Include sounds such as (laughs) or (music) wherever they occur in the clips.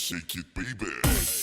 shake it, baby.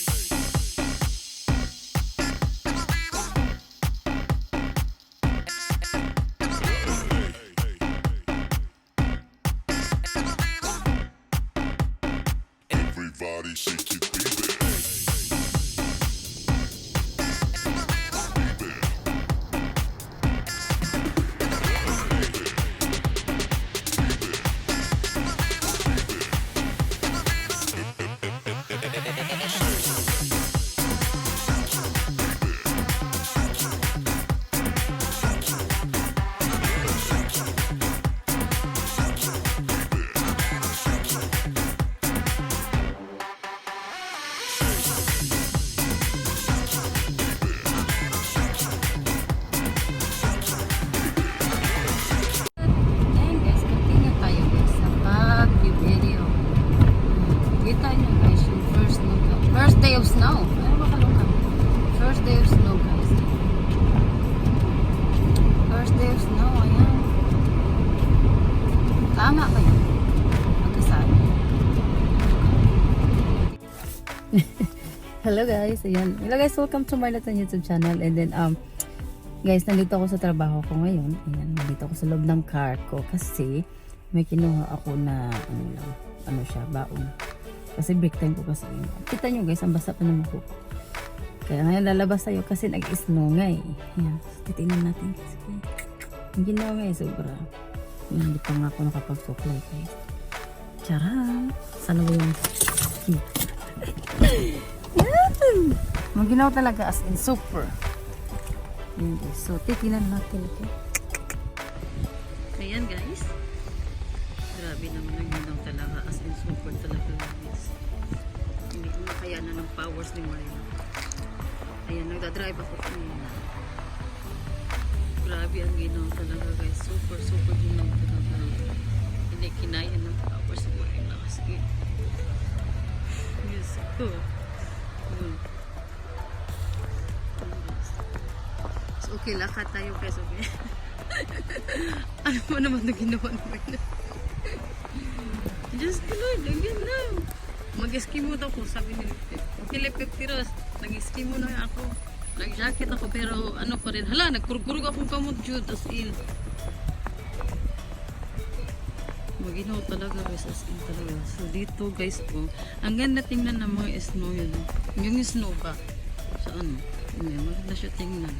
Hello guys, ayan. Hello guys, welcome to my little YouTube channel. And then, um, Guys, nandito ako sa trabaho ko ngayon. Ayan, nandito ako sa loob ng car ko kasi may kinuha ako na ano lang, ano siya, baon. Kasi break time ko kasi yun. Kita nyo guys, ang basa pa ng buhok. Kaya ngayon lalabas tayo kasi nag-snow nga eh. Ayan, titingnan natin. Sige. Ang ginawa nga eh, sobra. Ayan, Hindi pa nga ako nakapag-supply guys. Charang! Sana mo yung... (laughs) Ginawa talaga as in super. Guys. So, titingnan natin ito. Ayan guys. Grabe naman ang ginaw talaga. As in super talaga guys. Hindi ko makayanan ng powers ni Mario. Ayan, nagdadrive ako kanina. Grabe ang ginaw talaga guys. Super, super ginaw talaga. Hindi kinaya ng powers ni. Kasi, Diyos ko. Hmm. Guys. So, okay, lakad tayo guys, okay? (laughs) ano mo naman na ginawa namin? Diyos ko Lord, again lang. Mag-ski mo daw ko, sabi ni Lipit. Okay, Lipit Tiros, nag-ski mo na ako. Nag-jacket ako, pero ano pa rin. Hala, nagkurkurog akong kamot, Jude, as in. Maginaw talaga guys, as in talaga. So dito guys po, ang ganda tingnan ng mga snow yun. Yung snow ba? Sa ano? Hindi, maganda siya tingnan.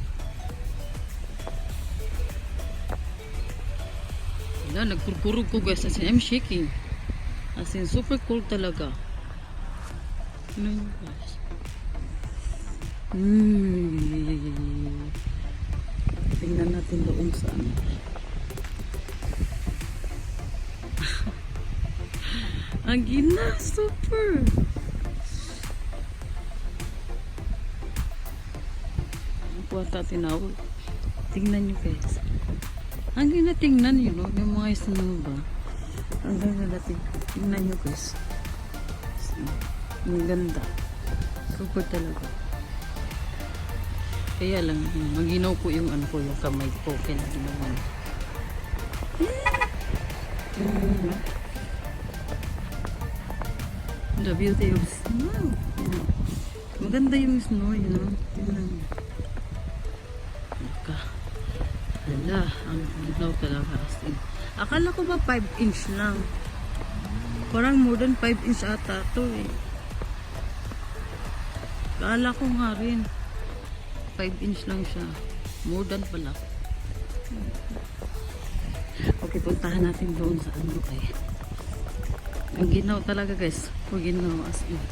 Wala, nagkurkurog ko guys. As in, I'm shaking. As in, super cool talaga. Ano yun guys? Hmm. Tingnan natin doon sa ano. Ang gina, super. Kuwata tinawag. Tingnan nyo guys. Ang gina tingnan nyo, yung mga snow ba? Ang ganda natin. Tingnan nyo guys. Ang ganda. Super talaga. Kaya lang, maginaw ko yung ano ko, yung kamay ko. Kaya ginawa. Mm. The beauty of snow. Yan. Maganda yung snow, you know. Tingnan. Naka. Hala, ang ginaw talaga. As in. Akala ko ba 5 inch lang? Parang more than 5 inch ata to eh. Akala ko nga rin. 5 inch lang siya. More than pala. Okay, puntahan natin doon sa ano kaya. Ang ginaw talaga guys. Pag ginaw as in.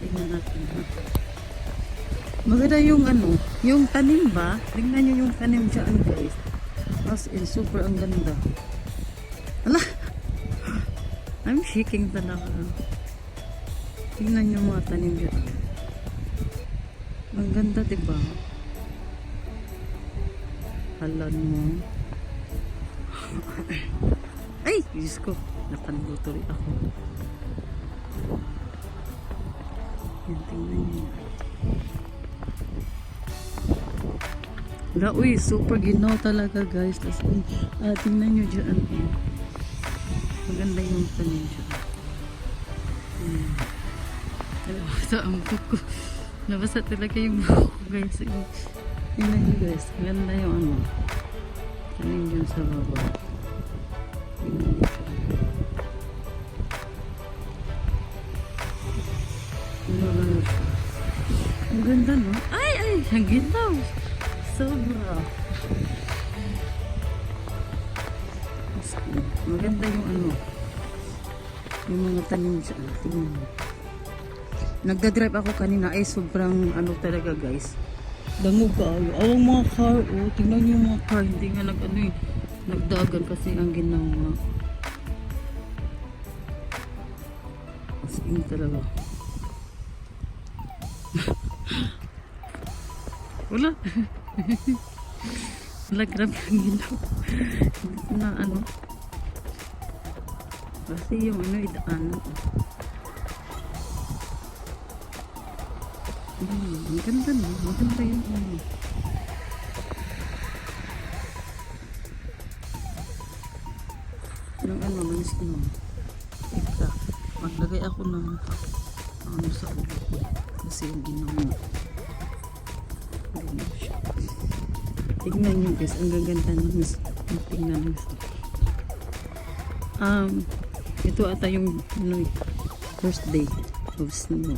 Tingnan natin. ha. Maganda yung ano, yung tanim ba? Tingnan nyo yung tanim dyan guys. As in, super ang ganda. Ala! (gasps) I'm shaking talaga. Tingnan nyo mga tanim dyan. Ang ganda, diba? Halan mo. (laughs) Ay! Diyos ko. Nakanluto rin ako. Yan, tingnan nyo. Wala, uy, super ginaw talaga guys. Tapos, ah, tingnan nyo dyan. Maganda yung tanim dyan. Hmm. Nabasa ang buko. Nabasa talaga yung buko guys. Yun yun guys. Ganda yung ano. Kanin yun sa baba. Ang ganda! Sobra! Maganda yung ano. Yung mga tanim dyan. Tingnan mo. Nagda-drive ako kanina ay sobrang ano talaga guys. Dango kayo. Awang mga car oh. Tingnan niyo yung mga car. Hindi nga nag ano eh. Nagdagan kasi ang ginawa. As in talaga. (laughs) Wala. Wala grabe ang ginawa. na ano. Kasi yung ano idaanan. Hmm, ang ganda no. Maganda yung ano. Yung ano, manis no. Ika, maglagay ako ng ano sa ulo. Kasi yung ginawa. Tignan nyo guys, ang gaganda ng. Tignan nyo siya. Um, ito ata yung ano, first day of snow.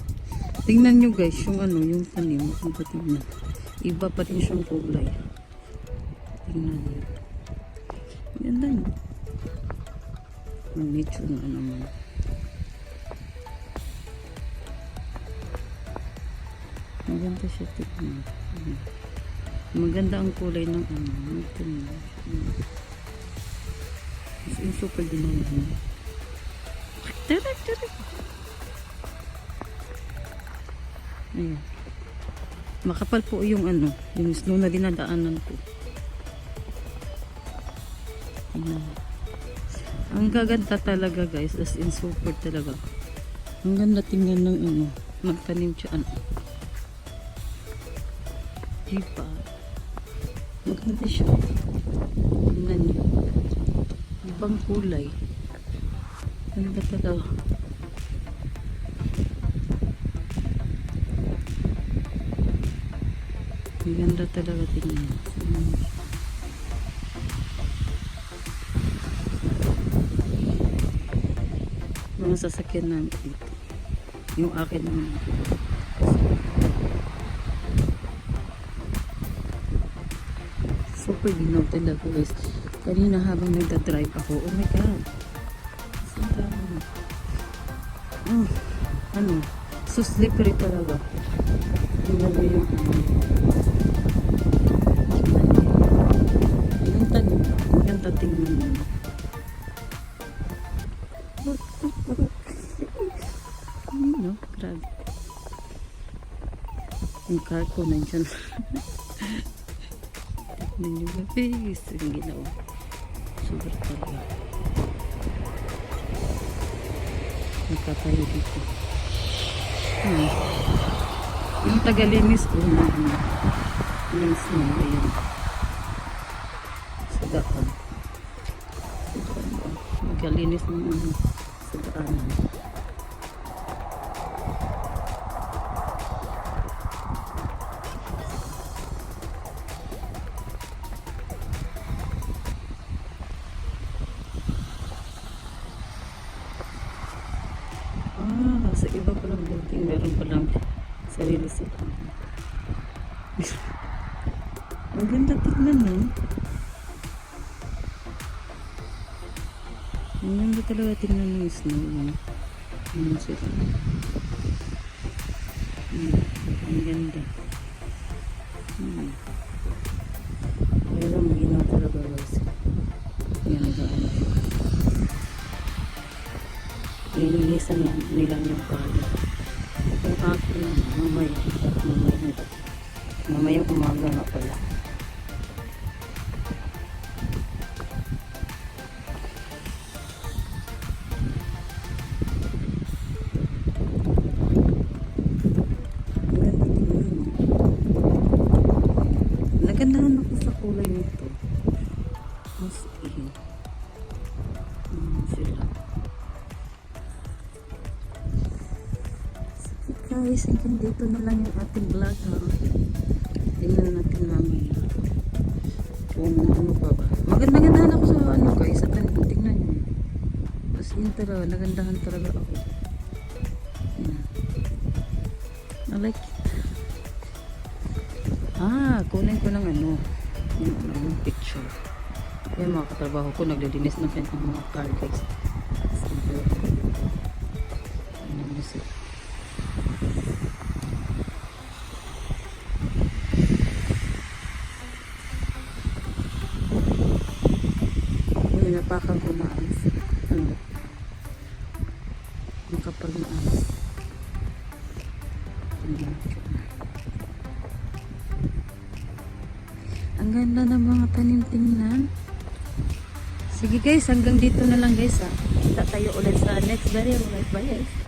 Tingnan nyo guys, yung ano, yung tanim, ang tingnan. Iba pa rin siyang kulay. Tingnan nyo. Ganda nyo. Ang nature na ano mo. Maganda siya tingnan. Maganda ang kulay ng ano. Ito. Mas yung super ginawa mo. Direk, direk. Ayan. Makapal po yung ano, yung snow na dinadaanan ko. Ayan. Ang gaganda talaga guys, as in super talaga. Ang ganda tingnan ng ano, nagtanim siya ano. Diba? Maganda siya. Tingnan niyo. Ibang kulay. Ganda talaga. Ang ganda talaga tingnan. Mm. Mga sasakyan namin dito. Yung akin naman. Super ginaw talaga guys. Kanina habang nagda-drive ako, oh my god. Ang dami. Mm, ano, so slippery talaga. Mo yung ano. Yung tanim, maganda tingnan mo. No? Grabe. Yung car ko nandyan. (laughs) Tignan nyo ba? Bigis ang ginawa. Super talaga. Nagkatayo dito. Hmm. Yung tagalinis ko na ano. Linis na ayan. Sa daan. Magkalinis ng ano. Sa daanan. Meron palang sarili sila. Ang ganda tignan, no? Ang ganda talaga tignan ng snow, no? Ano sila? Hmm, ang ganda. Hmm. Pero maginaw talaga, guys. Yan, gaan. Nililisan lang nila yung pala. Mamaya, mamaya, mamaya umaga na pala. Dito na lang yung ating vlog ha. Tingnan natin mamaya. Kung ano pa ba. Maganda-gandahan ako sa ano guys, sa tanim. Tingnan nyo. As in talaga, nagandahan talaga ako. Yan. I like it. Ah, kunin ko ng ano. Yung, ano, picture. Kaya mga katrabaho ko, naglilinis ng kanyang mga car guys. Sige. Ano na na alis. Ano? Makapal na alis. Ayan. Ang ganda ng mga tanim tingnan. Sige guys, hanggang dito na lang guys ha. Kita tayo ulit sa next video. Bye guys.